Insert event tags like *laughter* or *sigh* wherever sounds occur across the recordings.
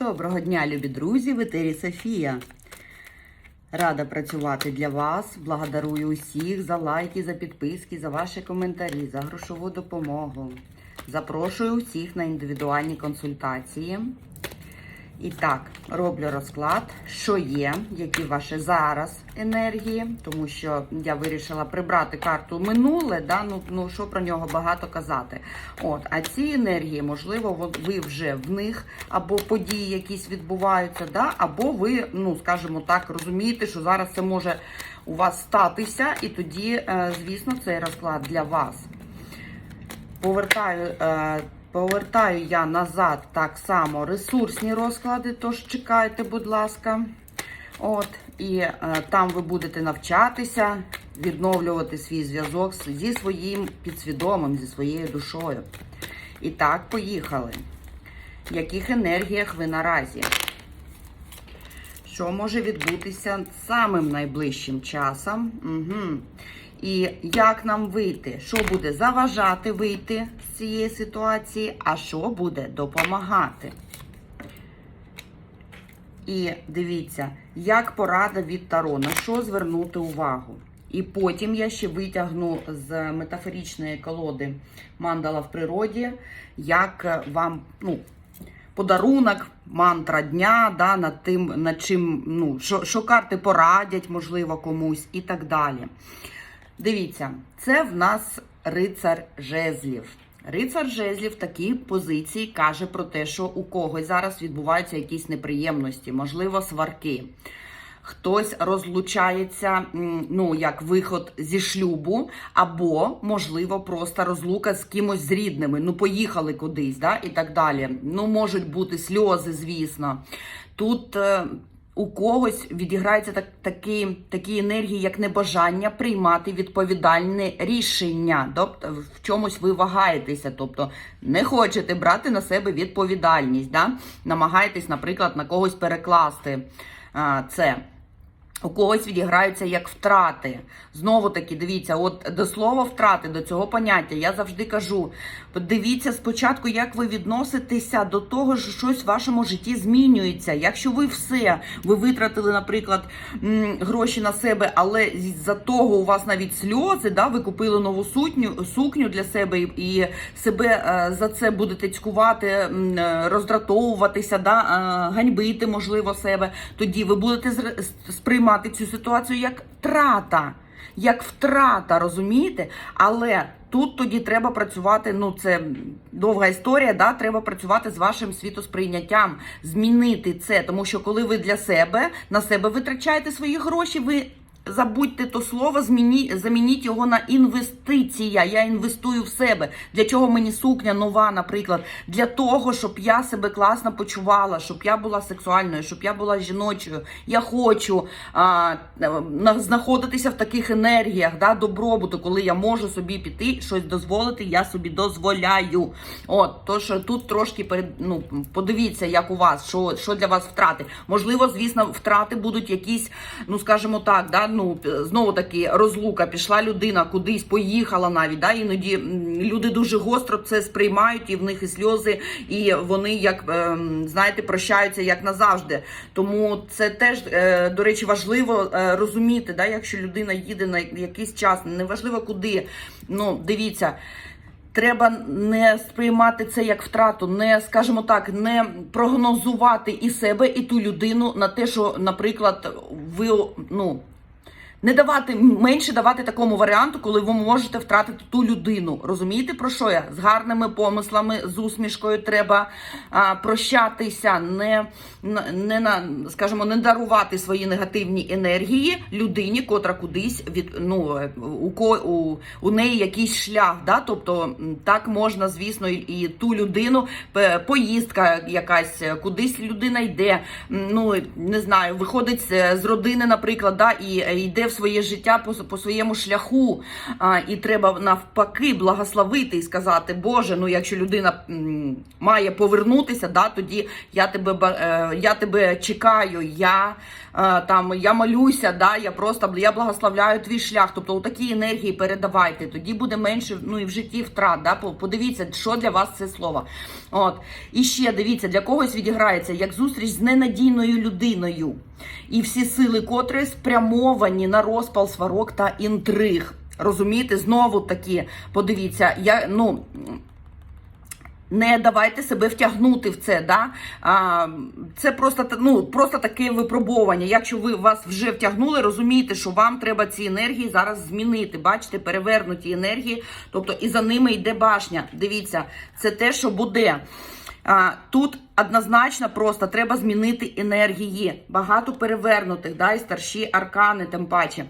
Доброго дня, любі друзі! В етері Софія. Рада працювати для вас. Благодарую усіх за лайки, за підписки, за ваші коментарі, за грошову допомогу. Запрошую усіх на індивідуальні консультації. І так, роблю розклад, що є, які ваші зараз енергії, тому що я вирішила прибрати карту минуле, да, ну, ну що про нього багато казати. От, а ці енергії, можливо, ви вже в них, або події якісь відбуваються, да, або ви, ну, скажімо так, розумієте, що зараз це може у вас статися, і тоді, е, звісно, цей розклад для вас. Повертаю. Повертаю я назад так само ресурсні розклади, тож чекайте, будь ласка. От, І е, там ви будете навчатися відновлювати свій зв'язок зі своїм підсвідомим, зі своєю душою. І так, поїхали. В яких енергіях ви наразі? Що може відбутися самим найближчим часом? Угу. І як нам вийти? Що буде заважати вийти з цієї ситуації, а що буде допомагати? І дивіться, як порада від Таро, на що звернути увагу. І потім я ще витягну з метафоричної колоди мандала в природі, як вам, ну, подарунок, мантра дня, да, над тим, над чим, ну, що, що карти порадять, можливо, комусь і так далі. Дивіться, це в нас рицар жезлів. Рицар жезлів в такій позиції каже про те, що у когось зараз відбуваються якісь неприємності, можливо, сварки. Хтось розлучається, ну як виход зі шлюбу, або, можливо, просто розлука з кимось з рідними. Ну, поїхали кудись, да, і так далі. Ну, можуть бути сльози, звісно. Тут е, у когось відіграється так, такі, такі енергії, як небажання приймати відповідальне рішення. Тобто в чомусь ви вагаєтеся, тобто не хочете брати на себе відповідальність, да? намагаєтесь, наприклад, на когось перекласти а, це. У когось відіграються як втрати. Знову таки, дивіться, от до слова втрати, до цього поняття, я завжди кажу: дивіться спочатку, як ви відноситеся до того, що щось в вашому житті змінюється. Якщо ви все, ви витратили, наприклад, гроші на себе, але з-за того у вас навіть сльози, да, ви купили нову сукню, сукню для себе і, себе е, за це будете цькувати, е, роздратовуватися, да, е, ганьбити, можливо, себе, тоді ви будете зр- с- сприймати цю ситуацію як втрата. Як втрата, розумієте? Але тут тоді треба працювати. Ну, це довга історія. Да? Треба працювати з вашим світосприйняттям, змінити це. Тому що коли ви для себе на себе витрачаєте свої гроші, ви забудьте то слово, зміні, замініть його на інвестиція. Я інвестую в себе. Для чого мені сукня нова, наприклад? Для того, щоб я себе класно почувала, щоб я була сексуальною, щоб я була жіночою. Я хочу а, на- знаходитися в таких енергіях, да, добробуту, коли я можу собі піти, щось дозволити, я собі дозволяю. От, то що тут трошки перед, ну, подивіться, як у вас, що, що для вас втрати. Можливо, звісно, втрати будуть якісь, ну скажімо так, да, ну знову таки розлука. Пішла людина кудись, поїхала навіть. Да, іноді люди дуже гостро це сприймають, і в них і сльози, і вони як ем, знаєте, прощаються як назавжди. Тому це теж, е, до речі, важливо е, розуміти, да, якщо людина їде на якийсь час, неважливо куди. Ну, дивіться. Треба не сприймати це як втрату, не скажімо так, не прогнозувати і себе, і ту людину на те, що, наприклад, ви ну. Не давати менше давати такому варіанту, коли ви можете втратити ту людину. Розумієте про що я? З гарними помислами, з усмішкою треба а, прощатися, не, не на скажімо, не дарувати свої негативні енергії людині, котра кудись від ну у у, у неї якийсь шлях. Да? Тобто так можна, звісно, і, ту людину поїздка якась, кудись людина йде. Ну не знаю, виходить з з родини, наприклад, да, і е, йде в своє життя по, по своєму шляху. А, і треба навпаки благословити і сказати, Боже, ну якщо людина має повернутися, да, тоді я тебе е, я тебе чекаю, я е, там я молюся, да, я просто я благословляю твій шлях. Тобто у такі енергії передавайте. Тоді буде менше ну і в житті втрат. Да? Подивіться, що для вас це слово. От і ще дивіться, для когось відіграється як зустріч з ненадійною людиною, і всі сили котрої спрямовані на розпал сварок та інтриг. Розумієте, знову таки, подивіться, я ну. Не давайте себе втягнути в це. Да? А, це просто ну, просто таке випробування. Якщо ви вас вже втягнули, розумієте, що вам треба ці енергії зараз змінити. Бачите, перевернуті енергії, тобто і за ними йде башня. Дивіться, це те, що буде. Тут однозначно просто треба змінити енергії. Багато перевернутих, да, і старші аркани, тим паче.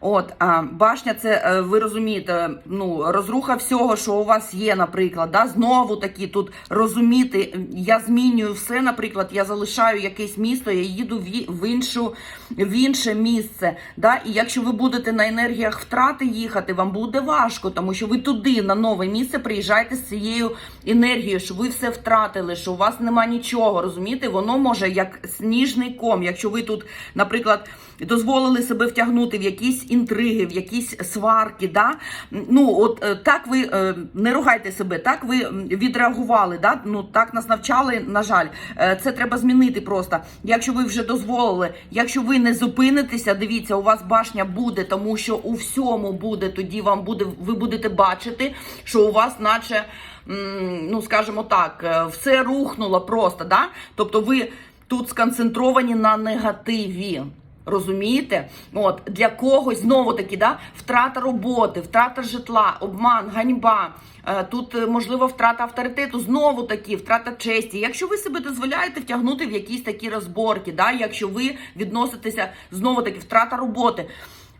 От, а, башня, це е, ви розумієте, ну розруха всього, що у вас є, наприклад. Да? Знову таки тут розуміти, я змінюю все, наприклад, я залишаю якесь місто, я їду в, іншу в інше місце. Да? І якщо ви будете на енергіях втрати їхати, вам буде важко, тому що ви туди, на нове місце, приїжджаєте з цією енергією, що ви все втратили, що у вас нема нічого. Розумієте, воно може як сніжний ком. Якщо ви тут, наприклад, дозволили себе втягнути в якісь інтриги, в якісь сварки, да? ну от е, так ви е, не ругайте себе, так ви відреагували, да? ну так нас навчали, на жаль, Е, це треба змінити просто. Якщо ви вже дозволили, якщо ви не зупинитеся, дивіться, у вас башня буде, тому що у всьому буде, тоді вам буде, ви будете бачити, що у вас, наче, ну скажімо так, все рухнуло просто, да? тобто ви тут сконцентровані на негативі. Розумієте? От для когось знову таки, да, втрата роботи, втрата житла, обман, ганьба. Е, Тут е, можливо втрата авторитету, знову таки, втрата честі. Якщо ви себе дозволяєте втягнути в якісь такі розборки, да, якщо ви відноситеся знову таки втрата роботи.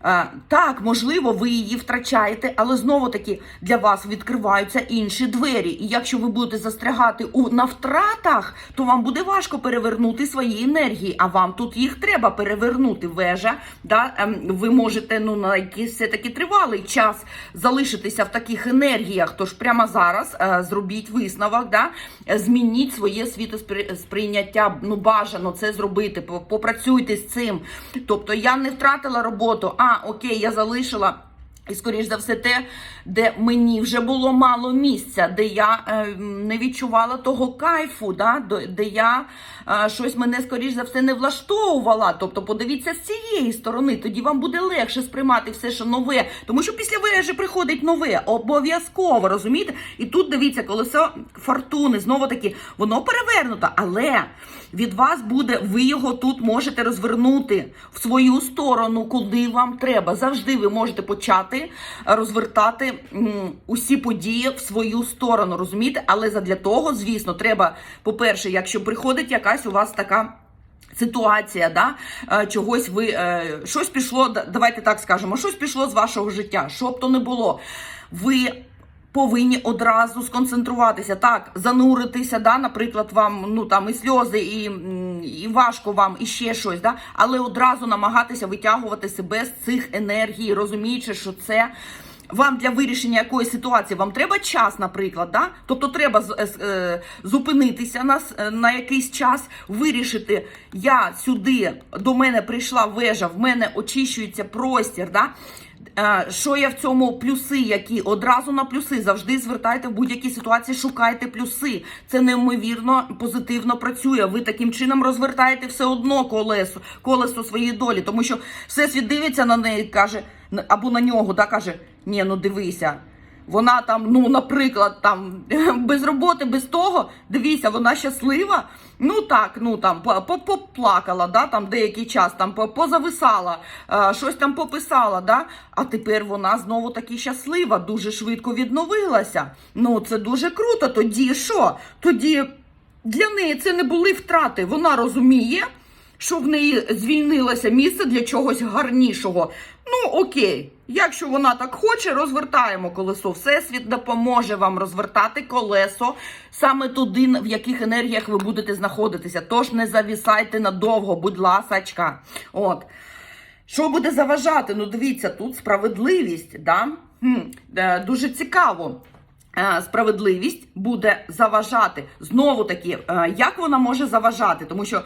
Е, Так, можливо, ви її втрачаєте, але знову таки для вас відкриваються інші двері. І якщо ви будете застрягати у на втратах, то вам буде важко перевернути свої енергії. А вам тут їх треба перевернути. Вежа, да ем, ви можете ну на якийсь все таки тривалий час залишитися в таких енергіях. Тож прямо зараз е, зробіть висновок, да змініть своє світосприйняття. Ну бажано це зробити. Попрацюйте з цим. Тобто я не втратила роботу. А окей, я залишила. І, скоріш за все, те, де мені вже було мало місця, де я е, не відчувала того кайфу, да? де я е, щось мене, скоріш за все, не влаштовувала. Тобто, подивіться з цієї сторони, тоді вам буде легше сприймати все, що нове. Тому що після вежі приходить нове, обов'язково, розумієте? І тут дивіться, колесо фортуни, знову таки, воно перевернуто, але від вас буде, ви його тут можете розвернути в свою сторону, куди вам треба. Завжди ви можете почати розвертати розвертати усі події в свою сторону, розумієте? Але задля того, звісно, треба, по-перше, якщо приходить якась у вас така. Ситуація, да, е, чогось ви е, щось пішло, давайте так скажемо, щось пішло з вашого життя, що б то не було. Ви повинні одразу сконцентруватися, так, зануритися, да, наприклад, вам ну там і сльози, і, і важко вам, і ще щось, да, але одразу намагатися витягувати себе з цих енергій, розуміючи, що це. Вам для вирішення якоїсь ситуації вам треба час, наприклад, да? тобто треба е, зупинитися на, на якийсь час, вирішити, я сюди до мене прийшла вежа, в мене очищується простір. Да? Е, Що я в цьому плюси, які одразу на плюси завжди звертайте в будь-якій ситуації, шукайте плюси. Це неймовірно позитивно працює. Ви таким чином розвертаєте все одно колесо, колесо своєї долі, тому що всесвіт дивиться на неї, каже або на нього, да каже: ні, ну дивися. Вона там, ну, наприклад, там *laughs* без роботи, без того, дивіться, вона щаслива. Ну так, ну там по- по- поплакала, да, там деякий час, там позависала, е, щось там пописала, да, а тепер вона знову таки щаслива, дуже швидко відновилася. Ну, це дуже круто. Тоді що? Тоді для неї це не були втрати. Вона розуміє, що в неї звільнилося місце для чогось гарнішого. Ну, окей, якщо вона так хоче, розвертаємо колесо. Всесвіт допоможе вам розвертати колесо саме туди, в яких енергіях ви будете знаходитися. Тож не завісайте надовго, будь ласочка. От. Що буде заважати? Ну, дивіться, тут справедливість, да? Хм, е, дуже цікаво. Е, Справедливість буде заважати. Знову таки, е, як вона може заважати? Тому що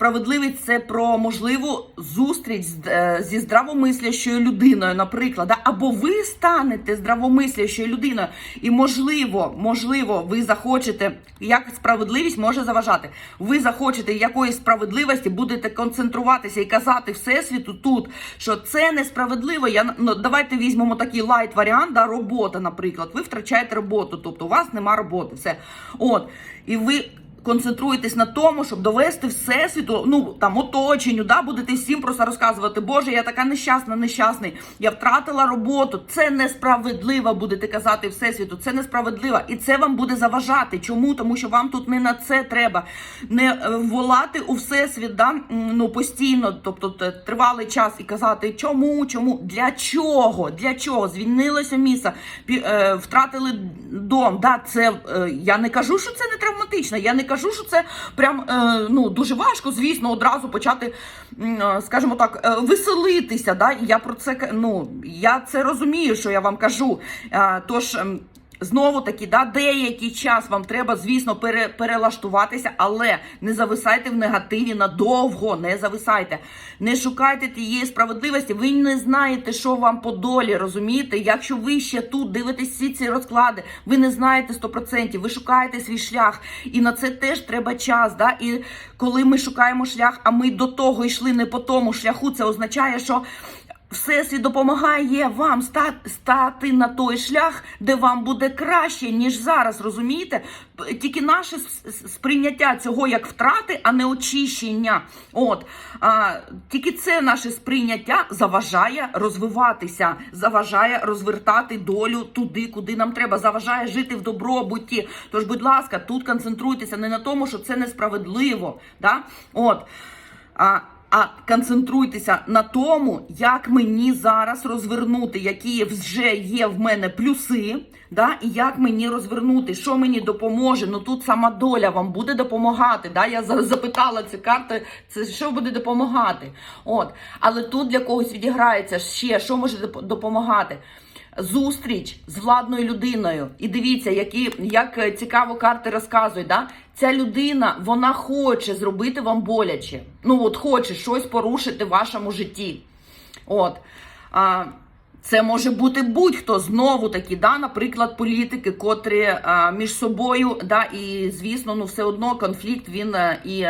справедливість це про можливу зустріч е, зі здравомислящою людиною, наприклад, або ви станете здравомислящою людиною, і можливо, можливо, ви захочете, як справедливість може заважати. Ви захочете якоїсь справедливості, будете концентруватися і казати всесвіту тут, що це несправедливо. Я ну, давайте візьмемо такий лайт варіант, да, робота, наприклад. Ви втрачаєте роботу, тобто у вас нема роботи. Все. От. І ви концентруєтесь на тому, щоб довести всесвіту, ну там оточенню, да, будете всім просто розказувати, Боже, я така нещасна, нещасний, я втратила роботу. Це несправедливо, будете казати всесвіту. Це несправедливо, і це вам буде заважати. Чому? Тому що вам тут не на це треба не е, волати у всесвіт, да, ну постійно, тобто тривалий час і казати, чому, чому, для чого, для чого звільнилося місце, втратили дом. Да, це е, я не кажу, що це не травматично. Я не кажу, що це прям е, ну дуже важко, звісно, одразу почати, е, скажімо так, е, веселитися. Да? Я про це ну я це розумію, що я вам кажу. Тож. Знову таки, да, деякий час вам треба, звісно, пере, перелаштуватися, але не зависайте в негативі надовго, не зависайте. Не шукайте тієї справедливості. Ви не знаєте, що вам по долі, розумієте? Якщо ви ще тут дивитесь всі ці розклади, ви не знаєте 100%, ви шукаєте свій шлях. І на це теж треба час. Да? І коли ми шукаємо шлях, а ми до того йшли не по тому шляху, це означає, що. Всесвіт допомагає вам стати на той шлях, де вам буде краще, ніж зараз. Розумієте? Тільки наше сприйняття цього як втрати, а не очищення. От а, тільки це наше сприйняття заважає розвиватися, заважає розвертати долю туди, куди нам треба, заважає жити в добробуті. Тож, будь ласка, тут концентруйтеся не на тому, що це несправедливо. Да? От. А, а концентруйтеся на тому, як мені зараз розвернути, які вже є в мене плюси, да, і як мені розвернути, що мені допоможе. Ну тут сама доля вам буде допомагати. Да? Я запитала ці карти, це що буде допомагати. От. Але тут для когось відіграється ще, що може допомагати. Зустріч з владною людиною. І дивіться, які, як е, цікаво карти розказують. Да? Ця людина вона хоче зробити вам боляче. Ну, от хоче щось порушити в вашому житті. От. А, це може бути будь-хто знову таки, да, наприклад, політики, котрі а, між собою, да, і звісно, ну все одно конфлікт він е, і.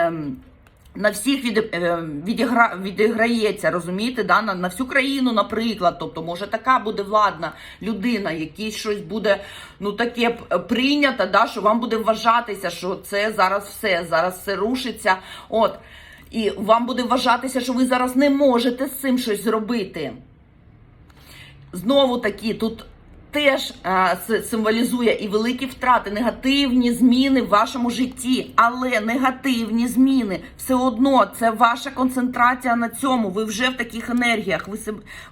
На всіх від, е, відігра, відіграється, розумієте, да? на, на всю країну, наприклад. Тобто, може, така буде владна людина, якій щось буде ну таке прийнято, да? що вам буде вважатися, що це зараз все, зараз все рушиться. От. І вам буде вважатися, що ви зараз не можете з цим щось зробити. Знову таки, тут теж а, символізує і великі втрати, негативні зміни в вашому житті. Але негативні зміни все одно це ваша концентрація на цьому. Ви вже в таких енергіях. Ви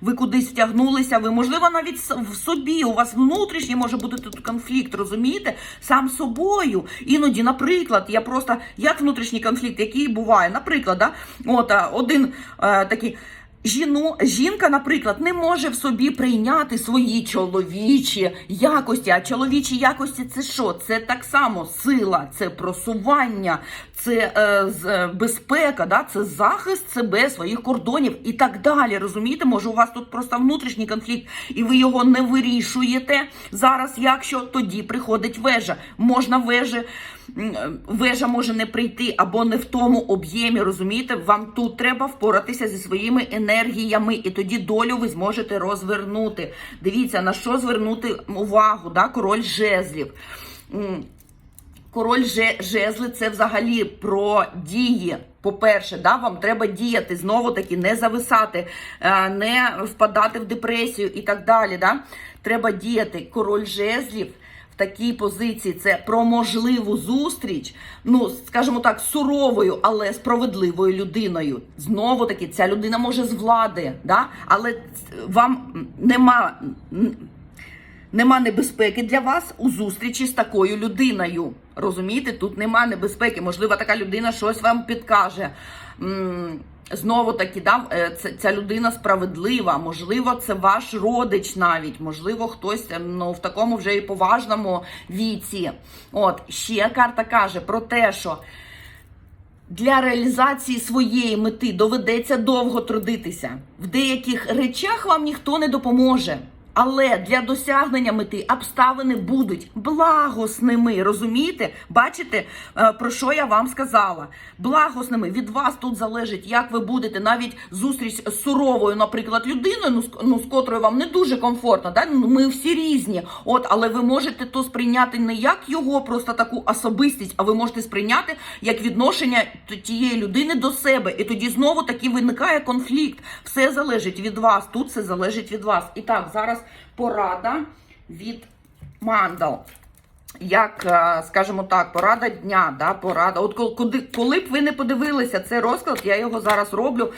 ви кудись втягнулися. Ви можливо навіть в собі. У вас внутрішній може бути тут конфлікт, розумієте? Сам собою. Іноді, наприклад, я просто як внутрішній конфлікт, який буває, наприклад, да, от один е, такий. Жіну, жінка, наприклад, не може в собі прийняти свої чоловічі якості. А чоловічі якості це що? Це так само сила, це просування, це е, е, безпека, да? це захист себе, своїх кордонів і так далі. Розумієте, може, у вас тут просто внутрішній конфлікт, і ви його не вирішуєте зараз. Якщо тоді приходить вежа, можна вежі. е, Вежа може не прийти або не в тому об'ємі, розумієте? Вам тут треба впоратися зі своїми енергіями, і тоді долю ви зможете розвернути. Дивіться, на що звернути увагу, да? король жезлів. Король жезли це взагалі про дії. По-перше, да, вам треба діяти знову таки, не зависати, е, не впадати в депресію і так далі. Да? Треба діяти. Король жезлів такій позиції це про можливу зустріч, ну скажімо так, суровою, але справедливою людиною. Знову таки, ця людина може з влади, да? але вам нема. Нема небезпеки для вас у зустрічі з такою людиною. Розумієте, тут нема небезпеки. Можливо, така людина щось вам підкаже. Знову таки, да, е, ця людина справедлива, можливо, це ваш родич навіть, можливо, хтось е, ну, в такому вже і поважному віці. От, ще карта каже про те, що для реалізації своєї мети доведеться довго трудитися. В деяких речах вам ніхто не допоможе. Але для досягнення мети обставини будуть благосними. Розумієте? Бачите, е, про що я вам сказала? Благосними. Від вас тут залежить, як ви будете навіть зустріч з суровою, наприклад, людиною, ну, з- ну, з котрою вам не дуже комфортно. Да? Ну, Ми всі різні. От, але ви можете то сприйняти не як його просто таку особистість, а ви можете сприйняти як відношення тієї людини до себе. І тоді знову таки виникає конфлікт. Все залежить від вас. Тут все залежить від вас. І так, зараз порада від мандал. Як, е, скажімо так, порада дня, да, порада. От коли, коли, коли б ви не подивилися цей розклад, я його зараз роблю.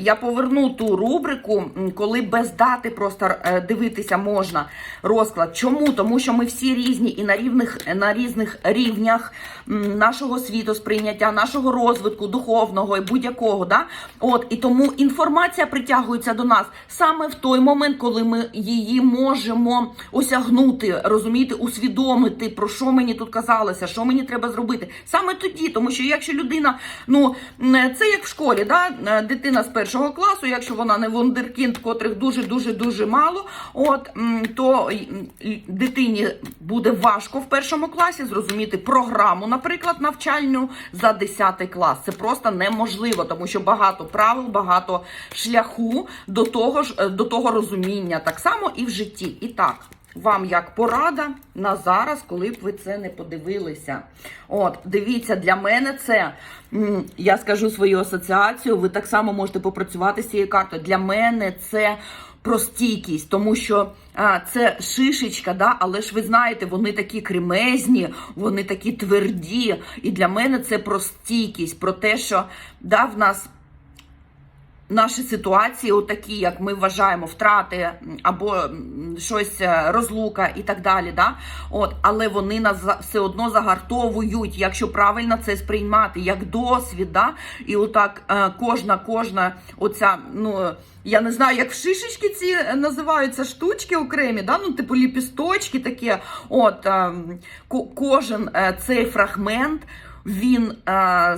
Я поверну ту рубрику, коли без дати просто е, дивитися можна розклад. Чому? Тому що ми всі різні і на рівних на різних рівнях нашого світу сприйняття, нашого розвитку, духовного і будь-якого. Да? От і тому інформація притягується до нас саме в той момент, коли ми її можемо осягнути, розуміти, усвідомити, про що мені тут казалося, що мені треба зробити. Саме тоді, тому що якщо людина, ну це як в школі, да? е, дитина з першого класу, якщо вона не вундеркінд, котрих дуже дуже дуже мало, от то дитині буде важко в першому класі зрозуміти програму, наприклад, навчальну за 10 клас. Це просто неможливо, тому що багато правил, багато шляху до того ж е, до того розуміння, так само і в житті. І так. Вам як порада на зараз, коли б ви це не подивилися. От, дивіться, для мене це, я скажу свою асоціацію, ви так само можете попрацювати з цією картою. Для мене це про стійкість, тому що а, це шишечка, да, але ж ви знаєте, вони такі кремезні, вони такі тверді. І для мене це про стійкість, про те, що да, в нас наші ситуації, отакі, як ми вважаємо, втрати або щось е, розлука і так далі. Да? От, але вони нас все одно загартовують, якщо правильно це сприймати, як досвід. Да? І отак е, кожна, кожна оця, ну. Я не знаю, як в шишечки ці називаються штучки окремі, да? ну, типу ліпісточки такі. От, е, кожен е, цей фрагмент, він, е,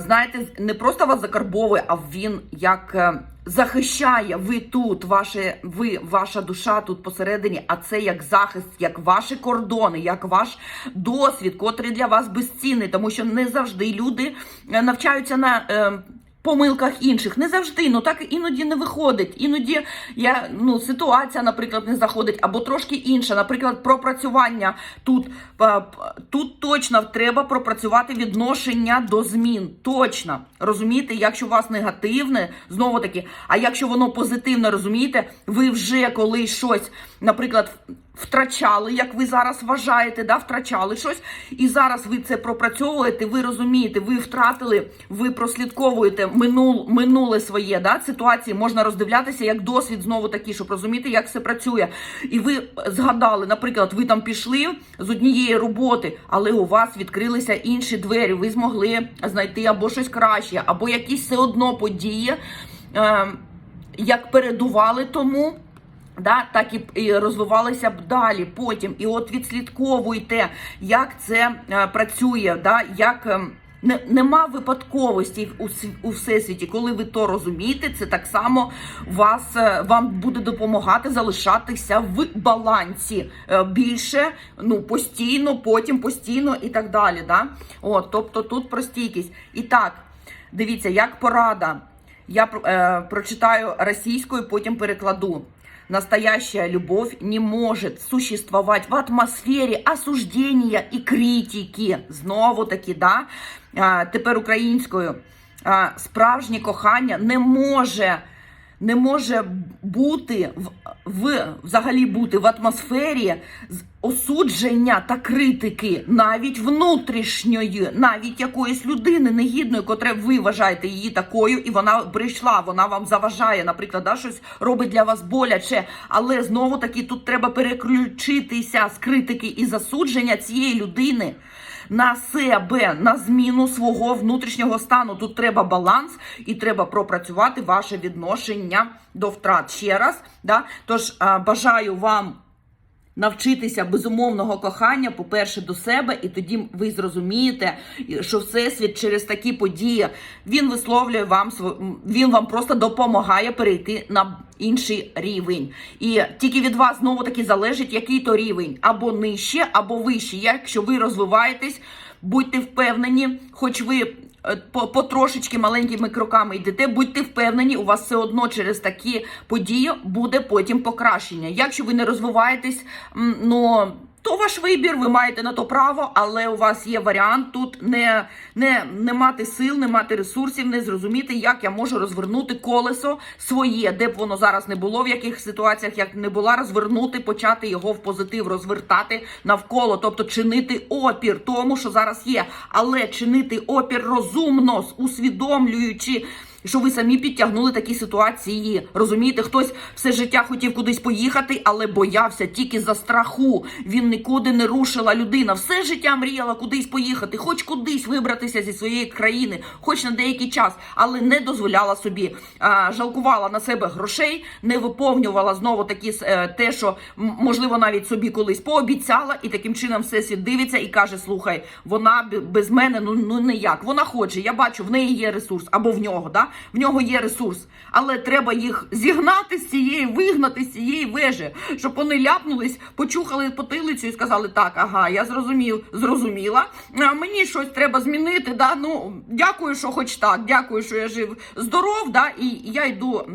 знаєте, не просто вас закарбовує, а він як е, захищає ви тут, ваше, ви, ваша душа тут посередині, а це як захист, як ваші кордони, як ваш досвід, котрий для вас безцінний, тому що не завжди люди е, навчаються на. Помилках інших не завжди, ну так іноді не виходить. Іноді я ну ситуація, наприклад, не заходить, або трошки інша. Наприклад, пропрацювання тут тут точно треба пропрацювати відношення до змін. Точно розумієте, якщо у вас негативне, знову таки, а якщо воно позитивне, розумієте, ви вже коли щось, наприклад, втрачали, як ви зараз вважаєте, да, втрачали щось, і зараз ви це пропрацьовуєте, ви розумієте, ви втратили, ви прослідковуєте минул, минуле своє да, ситуації, можна роздивлятися як досвід знову такий, щоб розуміти, як все працює. І ви згадали, наприклад, ви там пішли з однієї роботи, але у вас відкрилися інші двері, ви змогли знайти або щось краще, або якісь все одно події, е, як передували тому. Да, так і, розвивалися б далі потім. І от відслідковуйте, як це е, працює, да, як е, не, нема випадковості у, у всесвіті. Коли ви то розумієте, це так само вас, е, вам буде допомагати залишатися в балансі е, більше, ну постійно, потім постійно і так далі. Да? От, тобто тут про стійкість. І так, дивіться, як порада. Я е, прочитаю російською, потім перекладу. Настоящая любовь не может существовать в атмосфері осуждения і критики. Знову таки, да? Тепер українською. Справжнє кохання не може, не може бути в, взагалі бути в атмосфері осудження та критики, навіть внутрішньої, навіть якоїсь людини негідної, котре ви вважаєте її такою, і вона прийшла, вона вам заважає, наприклад, да, щось робить для вас боляче. Але знову таки тут треба переключитися з критики і засудження цієї людини на себе, на зміну свого внутрішнього стану. Тут треба баланс і треба пропрацювати ваше відношення до втрат. Ще раз, да? тож а, бажаю вам навчитися безумовного кохання, по-перше, до себе, і тоді ви зрозумієте, що всесвіт через такі події він висловлює вам він вам просто допомагає перейти на інший рівень. І тільки від вас знову таки залежить, який то рівень або нижче, або вище. Якщо ви розвиваєтесь, будьте впевнені, хоч ви. Е, По потрошечки маленькими кроками йдете, будьте впевнені, у вас все одно через такі події буде потім покращення. Якщо ви не розвиваєтесь, ну то ваш вибір, ви маєте на то право, але у вас є варіант тут не, не, не мати сил, не мати ресурсів, не зрозуміти, як я можу розвернути колесо своє, де б воно зараз не було, в яких ситуаціях як не була, розвернути, почати його в позитив, розвертати навколо, тобто чинити опір тому, що зараз є, але чинити опір розумно, усвідомлюючи. Що ви самі підтягнули такі ситуації? Розумієте, хтось все життя хотів кудись поїхати, але боявся тільки за страху. Він нікуди не рушила людина. Все життя мріяла кудись поїхати, хоч кудись вибратися зі своєї країни, хоч на деякий час, але не дозволяла собі, а, жалкувала на себе грошей, не виповнювала знову такі е, те, що можливо навіть собі колись пообіцяла, і таким чином всесвіт дивиться і каже: слухай, вона без мене ну ну ніяк. Вона хоче. Я бачу, в неї є ресурс або в нього, да в нього є ресурс, але треба їх зігнати з цієї, вигнати з цієї вежі, щоб вони ляпнулись, почухали потилицю і сказали: так, ага, я зрозумів, зрозуміла. А мені щось треба змінити. Да? Ну дякую, що хоч так. Дякую, що я жив здоров. Да? І я йду.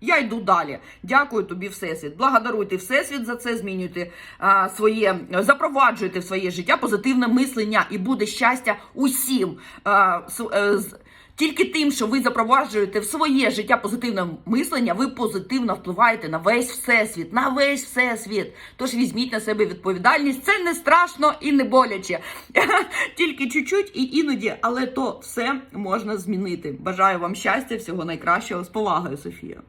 я йду далі. Дякую тобі, Всесвіт. Благодаруйте Всесвіт за це, змінюйте а, своє, запроваджуйте в своє життя позитивне мислення і буде щастя усім. А, с- е, з- тільки тим, що ви запроваджуєте в своє життя позитивне мислення, ви позитивно впливаєте на весь всесвіт, на весь всесвіт. Тож візьміть на себе відповідальність. Це не страшно і не боляче. *laughs* Тільки чуть-чуть і іноді, але то все можна змінити. Бажаю вам щастя, всього найкращого з повагою, Софія.